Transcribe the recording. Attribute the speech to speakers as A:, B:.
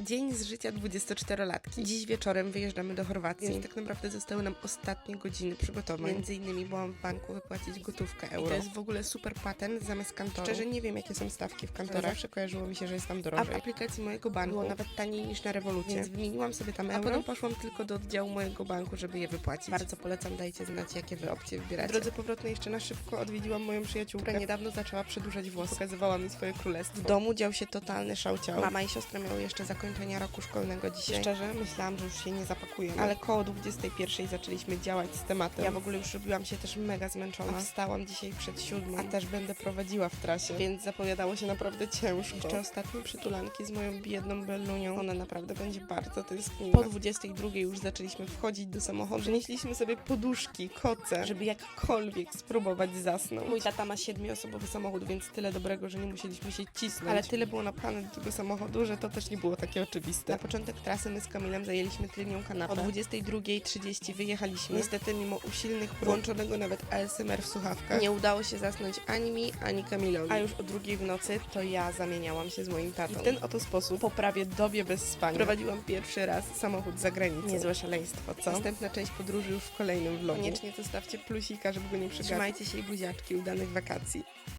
A: Dzień z życia 24-latki. Dziś wieczorem wyjeżdżamy do Chorwacji, więc tak naprawdę zostały nam ostatnie godziny przygotowań. Między innymi byłam w banku wypłacić gotówkę euro. I to jest w ogóle super patent zamiast kantoru. Szczerze nie wiem, jakie są stawki w kantorach. Zawsze kojarzyło mi się, że jest tam drożej. A w aplikacji mojego banku było nawet taniej niż na rewolucji, więc wymieniłam sobie tam euro. A potem poszłam tylko do oddziału mojego banku, żeby je wypłacić. Bardzo polecam, dajcie znać, jakie wy opcje wybieracie. W drodze powrotnej jeszcze na szybko odwiedziłam moją przyjaciółkę, która niedawno zaczęła przedłużać włosy. Pokazywała mi swoje królestwo. W domu dział się totalny szałciał. Mama i siostra miały jeszcze zakończenie roku szkolnego dzisiaj. Szczerze, myślałam, że już się nie zapakujemy. Ale koło 21 zaczęliśmy działać z tematem. Ja w ogóle już robiłam się też mega zmęczona. Wstałam dzisiaj przed siódmą, a też będę prowadziła w trasie, więc zapowiadało się naprawdę ciężko. Jeszcze ostatnie przytulanki z moją biedną Bellunią. Ona naprawdę będzie bardzo tęskniła. Po 22 już zaczęliśmy wchodzić do samochodu. Przynieśliśmy sobie poduszki, koce, żeby jakkolwiek spróbować zasnąć. Mój tata ma siedmioosobowy samochód, więc tyle dobrego, że nie musieliśmy się cisnąć. Ale tyle było napchane do tego samochodu, że to też nie było takie oczywiste. Na początek trasy my z Kamilem zajęliśmy tylnią kanapę. O 22.30 wyjechaliśmy. Niestety mimo usilnych prób, włączonego nawet ASMR w słuchawkach, nie udało się zasnąć ani mi, ani Kamilowi. A już o drugiej w nocy to ja zamieniałam się z moim tatą. I w ten oto sposób, po prawie dobie bez spania, prowadziłam pierwszy raz samochód za granicą. Niezłe szaleństwo, co? Następna część podróży już w kolejnym vlogu. Koniecznie zostawcie plusika, żeby go nie przegapić. Trzymajcie się i buziaczki, udanych wakacji.